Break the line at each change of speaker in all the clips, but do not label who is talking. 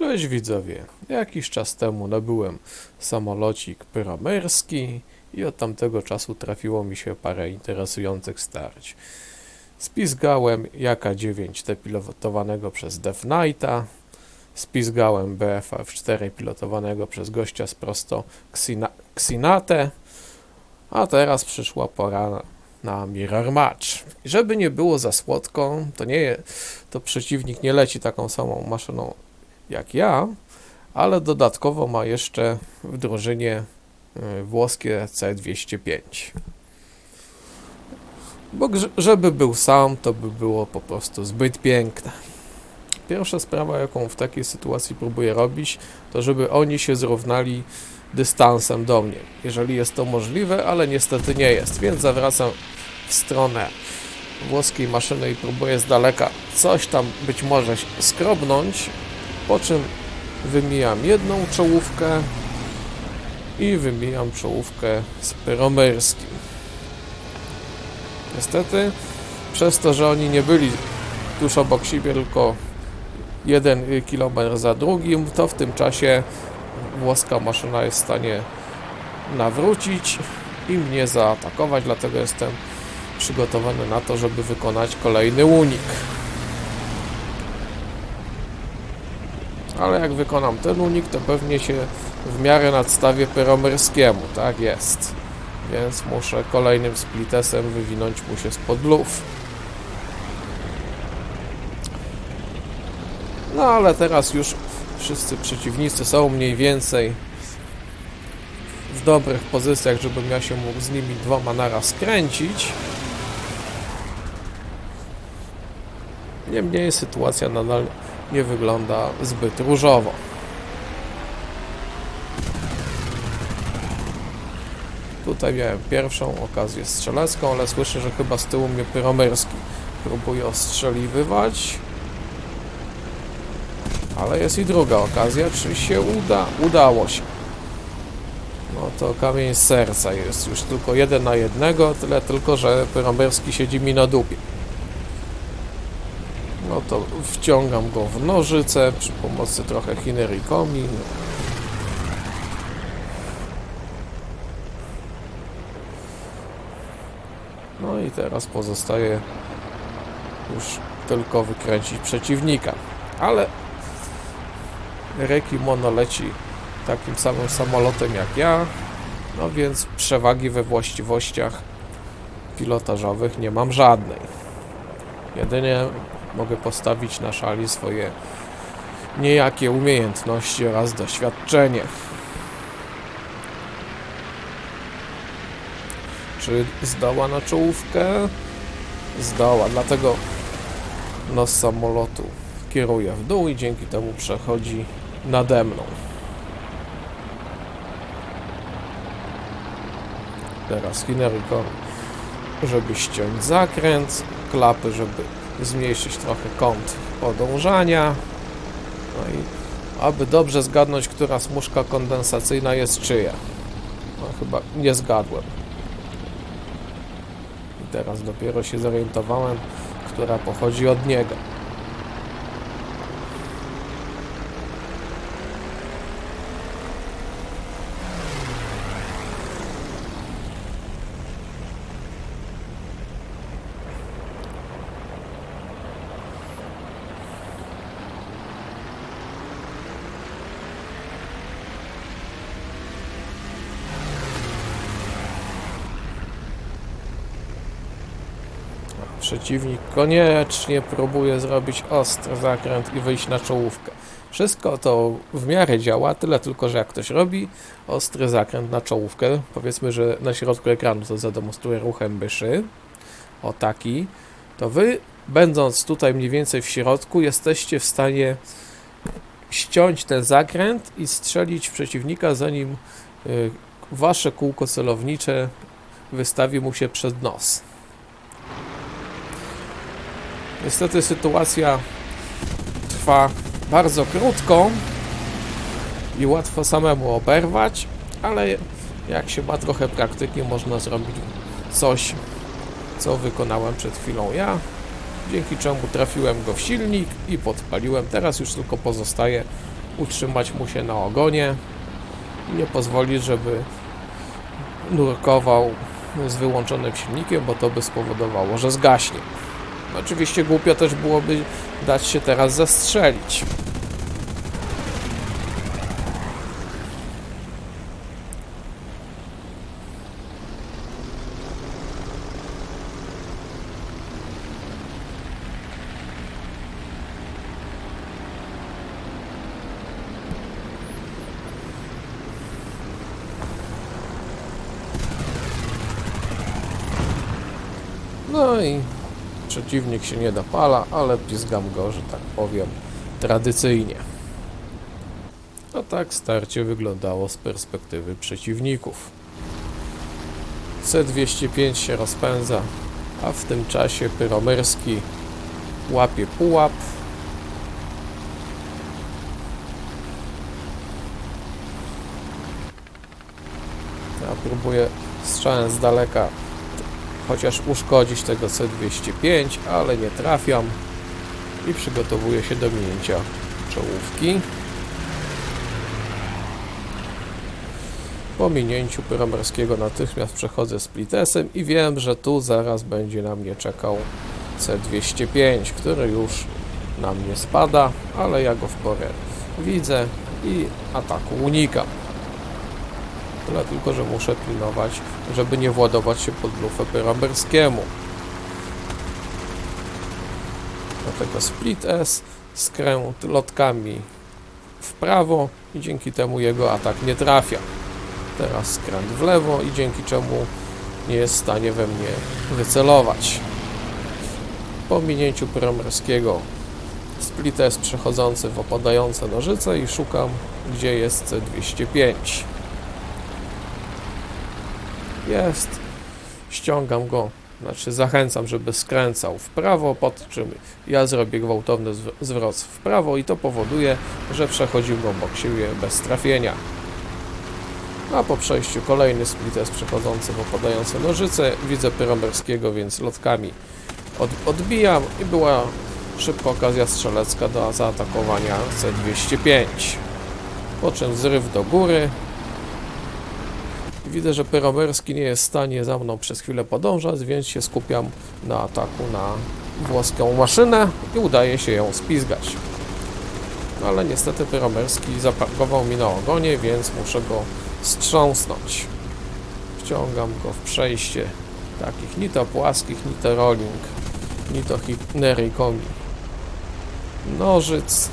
Cześć widzowie. Jakiś czas temu nabyłem samolocik pyramerski i od tamtego czasu trafiło mi się parę interesujących starć. Spizgałem Jaka 9T pilotowanego przez Death Knighta, spizgałem BFA F4 pilotowanego przez gościa z prosto Xina- Xinatę, a teraz przyszła pora na, na Mirror Match. Żeby nie było za słodko, to nie to przeciwnik nie leci taką samą maszyną jak ja, ale dodatkowo ma jeszcze w drużynie y, włoskie C205. Bo żeby był sam, to by było po prostu zbyt piękne. Pierwsza sprawa, jaką w takiej sytuacji próbuję robić, to żeby oni się zrównali dystansem do mnie. Jeżeli jest to możliwe, ale niestety nie jest, więc zawracam w stronę włoskiej maszyny i próbuję z daleka coś tam być może skrobnąć, po czym wymijam jedną czołówkę i wymijam czołówkę z pyromerskim. Niestety, przez to, że oni nie byli tuż obok siebie, tylko jeden kilometr za drugim, to w tym czasie włoska maszyna jest w stanie nawrócić i mnie zaatakować, dlatego jestem przygotowany na to, żeby wykonać kolejny unik. Ale jak wykonam ten unik, to pewnie się w miarę nadstawię pyromerskiemu, tak jest. Więc muszę kolejnym splitesem wywinąć mu się spod luf. No ale teraz już wszyscy przeciwnicy są mniej więcej w dobrych pozycjach, żebym ja się mógł z nimi dwoma naraz skręcić. Niemniej sytuacja nadal nie wygląda zbyt różowo. Tutaj miałem pierwszą okazję strzelecką, ale słyszę, że chyba z tyłu mnie pyromerski próbuje ostrzeliwywać. Ale jest i druga okazja, czy się uda? Udało się. No to kamień serca jest już tylko jeden na jednego, tyle tylko, że pyromerski siedzi mi na dupie. No to wciągam go w nożyce przy pomocy trochę chinerikomi. No i teraz pozostaje już tylko wykręcić przeciwnika. Ale Reki Mono leci takim samym samolotem jak ja, no więc przewagi we właściwościach pilotażowych nie mam żadnej. Jedynie mogę postawić na szali swoje niejakie umiejętności oraz doświadczenie. Czy zdoła na czołówkę? Zdoła, dlatego nos samolotu kieruje w dół i dzięki temu przechodzi nade mną. Teraz Hineriko, żeby ściąć zakręt, klapy, żeby zmniejszyć trochę kąt podążania. No i aby dobrze zgadnąć, która smuszka kondensacyjna jest czyja. No chyba nie zgadłem. I teraz dopiero się zorientowałem, która pochodzi od niego. Przeciwnik koniecznie próbuje zrobić ostry zakręt i wyjść na czołówkę. Wszystko to w miarę działa, tyle tylko, że jak ktoś robi ostry zakręt na czołówkę, powiedzmy, że na środku ekranu to zademonstruję ruchem myszy, o taki, to wy, będąc tutaj mniej więcej w środku, jesteście w stanie ściąć ten zakręt i strzelić przeciwnika, zanim y, wasze kółko celownicze wystawi mu się przed nos. Niestety sytuacja trwa bardzo krótko i łatwo samemu oberwać, ale jak się ma trochę praktyki, można zrobić coś, co wykonałem przed chwilą ja, dzięki czemu trafiłem go w silnik i podpaliłem. Teraz już tylko pozostaje utrzymać mu się na ogonie i nie pozwolić, żeby nurkował z wyłączonym silnikiem, bo to by spowodowało, że zgaśnie. Oczywiście głupio też byłoby dać się teraz zastrzelić. No i przeciwnik się nie dopala, ale pizgam go, że tak powiem, tradycyjnie. A tak starcie wyglądało z perspektywy przeciwników. C-205 się rozpędza, a w tym czasie Pyromerski łapie pułap. Ja próbuję strzałem z daleka chociaż uszkodzić tego C205, ale nie trafiam i przygotowuję się do minięcia czołówki. Po minięciu pyromerskiego natychmiast przechodzę splitesem i wiem, że tu zaraz będzie na mnie czekał C205, który już na mnie spada, ale ja go w porę widzę i ataku unikam. Tyle tylko, że muszę pilnować, żeby nie władować się pod lufę pyromerskiemu. Dlatego split S, skręt lotkami w prawo i dzięki temu jego atak nie trafia. Teraz skręt w lewo i dzięki czemu nie jest w stanie we mnie wycelować. Po minięciu pyromerskiego split S przechodzący w opadające nożyce i szukam gdzie jest C205 jest. Ściągam go, znaczy zachęcam, żeby skręcał w prawo, pod czym ja zrobię gwałtowny zw- zwrot w prawo i to powoduje, że przechodził go obok siebie bez trafienia. A po przejściu kolejny split jest przechodzący w opadające nożyce. Widzę Pyromerskiego, więc lotkami od, odbijam i była szybka okazja strzelecka do zaatakowania C205. Po czym zryw do góry, Widzę, że Pyromerski nie jest w stanie za mną przez chwilę podążać, więc się skupiam na ataku na włoską maszynę i udaje się ją spizgać. Ale niestety Pyromerski zaparkował mi na ogonie, więc muszę go strząsnąć. Wciągam go w przejście takich ni to płaskich, ni to rolling, ni to hinerykomi nożyc.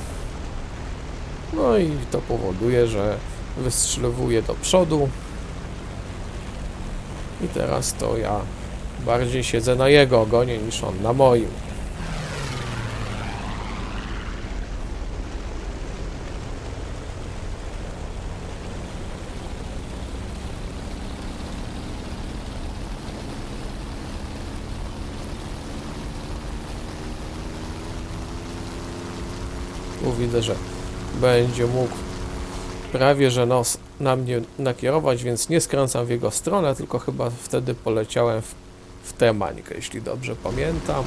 No i to powoduje, że wystrzeliwuje do przodu, i teraz to ja bardziej siedzę na jego ogonie niż on na moim. Tu widzę, że będzie mógł prawie że nos na mnie nakierować, więc nie skręcam w jego stronę, tylko chyba wtedy poleciałem w, w tę mańkę, jeśli dobrze pamiętam,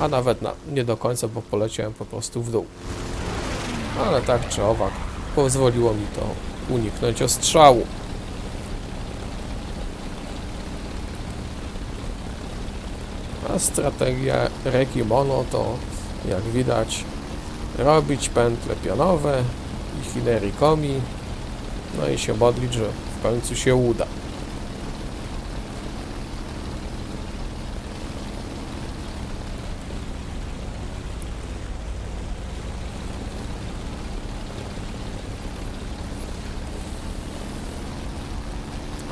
a nawet na, nie do końca, bo poleciałem po prostu w dół. Ale tak czy owak, pozwoliło mi to uniknąć ostrzału. A strategia Reki Mono to, jak widać, robić pętle pionowe i hinerikomi, no i się modlić, że w końcu się uda.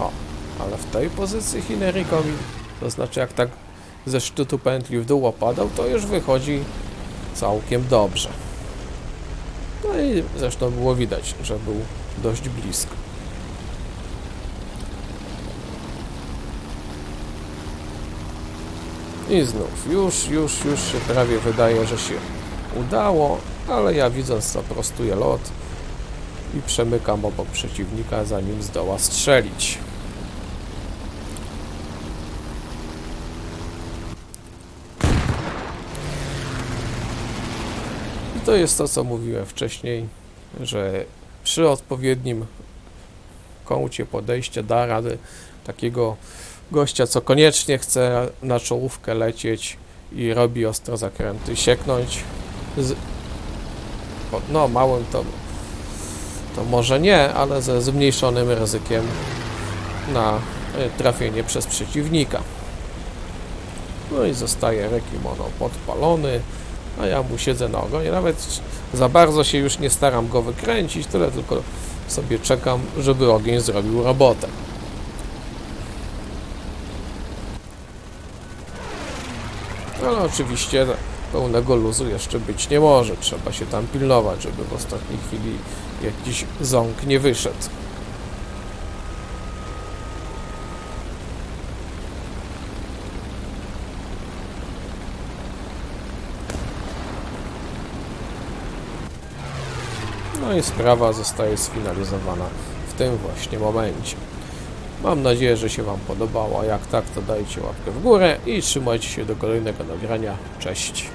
O, ale w tej pozycji Hinerikowi, to znaczy jak tak ze szczytu pętli w dół opadał, to już wychodzi całkiem dobrze. No i zresztą było widać, że był dość blisko. I znów, już, już, już się prawie wydaje, że się udało, ale ja widząc to prostuję lot i przemykam obok przeciwnika, zanim zdoła strzelić. To jest to, co mówiłem wcześniej. że przy odpowiednim kącie podejścia da radę takiego gościa, co koniecznie chce na czołówkę lecieć i robi ostro zakręty, sieknąć z, no małym to, to może nie, ale ze zmniejszonym ryzykiem na e, trafienie przez przeciwnika. No i zostaje Rekimono podpalony, a ja mu siedzę na ogonie. Nawet za bardzo się już nie staram go wykręcić, tyle tylko sobie czekam, żeby ogień zrobił robotę. Ale oczywiście pełnego luzu jeszcze być nie może. Trzeba się tam pilnować, żeby w ostatniej chwili jakiś ząg nie wyszedł. No i sprawa zostaje sfinalizowana w tym właśnie momencie. Mam nadzieję, że się Wam podobało. Jak tak, to dajcie łapkę w górę i trzymajcie się do kolejnego nagrania. Cześć!